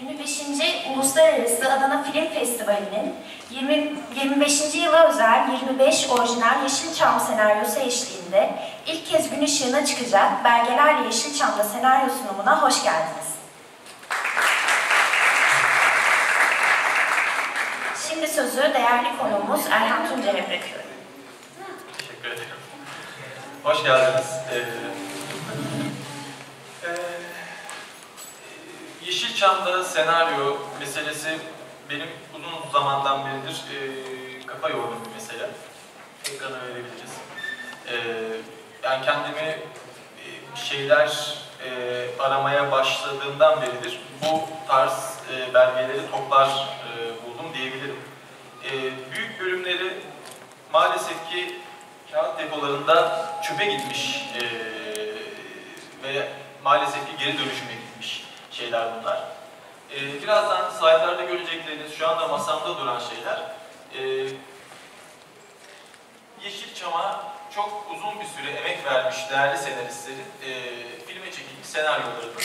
25. Uluslararası Adana Film Festivali'nin 20, 25. yıla özel 25 orijinal Yeşilçam senaryosu eşliğinde ilk kez gün ışığına çıkacak Belgelerle Yeşilçam'da senaryo sunumuna hoş geldiniz. Şimdi sözü değerli konuğumuz Erhan Tuncer'e bırakıyorum. Teşekkür ederim. Hoş geldiniz. Yeşilçam'da senaryo meselesi benim uzun zamandan beridir e, kafa yorduğum bir mesele. Ekrana verebiliriz. E, ben kendimi e, şeyler e, aramaya başladığımdan beridir bu tarz e, belgeleri toplar e, buldum diyebilirim. E, büyük bölümleri maalesef ki kağıt depolarında çöpe gitmiş e, ve maalesef ki geri dönüşüme gitmiş şeyler bunlar. E, birazdan slaytlarda görecekleriniz şu anda masamda duran şeyler e, Yeşilçam'a çok uzun bir süre emek vermiş değerli senaristlerin e, filme çekilmiş senaryolarının